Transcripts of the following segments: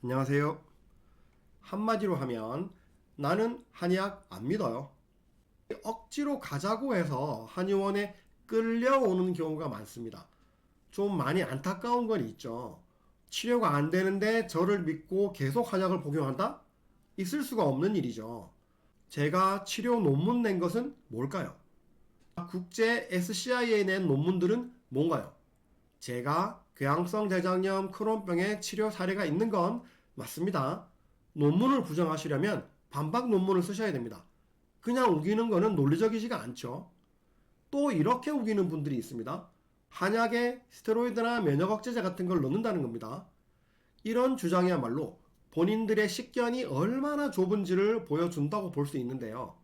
안녕하세요. 한마디로 하면 나는 한의학 안 믿어요. 억지로 가자고 해서 한의원에 끌려오는 경우가 많습니다. 좀 많이 안타까운 건 있죠. 치료가 안 되는데 저를 믿고 계속 한약을 복용한다? 있을 수가 없는 일이죠. 제가 치료 논문 낸 것은 뭘까요? 국제 SCI에 낸 논문들은 뭔가요? 제가 궤양성 대장염 크론병의 치료 사례가 있는 건 맞습니다. 논문을 부정하시려면 반박 논문을 쓰셔야 됩니다. 그냥 우기는 거는 논리적이지가 않죠. 또 이렇게 우기는 분들이 있습니다. 한약에 스테로이드나 면역 억제제 같은 걸 넣는다는 겁니다. 이런 주장이야말로 본인들의 식견이 얼마나 좁은지를 보여준다고 볼 수 있는데요.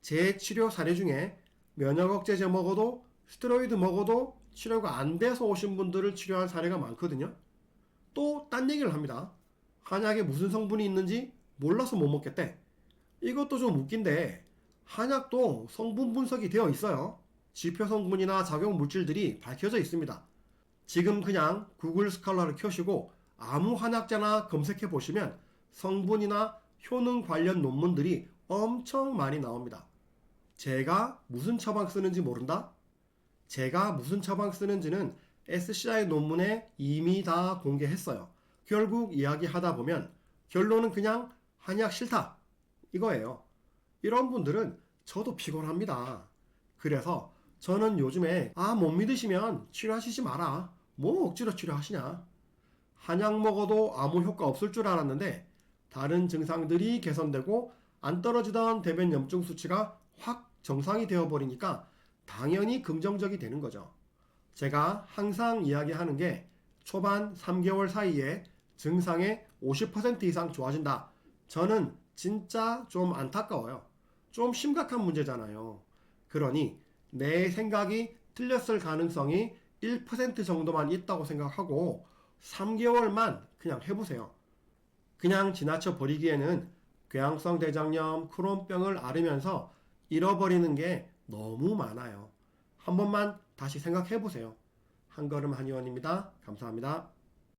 제 치료 사례 중에 면역 억제제 먹어도 스테로이드 먹어도 치료가 안 돼서 오신 분들을 치료한 사례가 많거든요. 또 딴 얘기를 합니다. 한약에 무슨 성분이 있는지 몰라서 못 먹겠대. 이것도 좀 웃긴데 한약도 성분 분석이 되어 있어요. 지표 성분이나 작용 물질들이 밝혀져 있습니다. 지금 그냥 구글 스칼라를 켜시고 아무 한약자나 검색해 보시면 성분이나 효능 관련 논문들이 엄청 많이 나옵니다. 제가 무슨 처방 쓰는지 모른다? 제가 무슨 처방 쓰는지는 SCI 논문에 이미 다 공개했어요. 결국 이야기하다 보면 결론은 그냥 한약 싫다. 이거예요. 이런 분들은 저도 피곤합니다. 그래서 저는 요즘에 아, 못 믿으시면 치료하시지 마라. 뭐 억지로 치료하시냐. 한약 먹어도 아무 효과 없을 줄 알았는데 다른 증상들이 개선되고 안 떨어지던 대변 염증 수치가 확 정상이 되어 버리니까 당연히 긍정적이 되는 거죠. 제가 항상 이야기하는 게 초반 3개월 사이에 증상의 50% 이상 좋아진다. 저는 진짜 좀 안타까워요. 좀 심각한 문제잖아요. 그러니 내 생각이 틀렸을 가능성이 1% 정도만 있다고 생각하고 3개월만 그냥 해보세요. 그냥 지나쳐 버리기에는 궤양성 대장염, 크론병을 앓으면서 잃어버리는 게 너무 많아요. 한 번만 다시 생각해 보세요. 한걸음 한의원입니다. 감사합니다.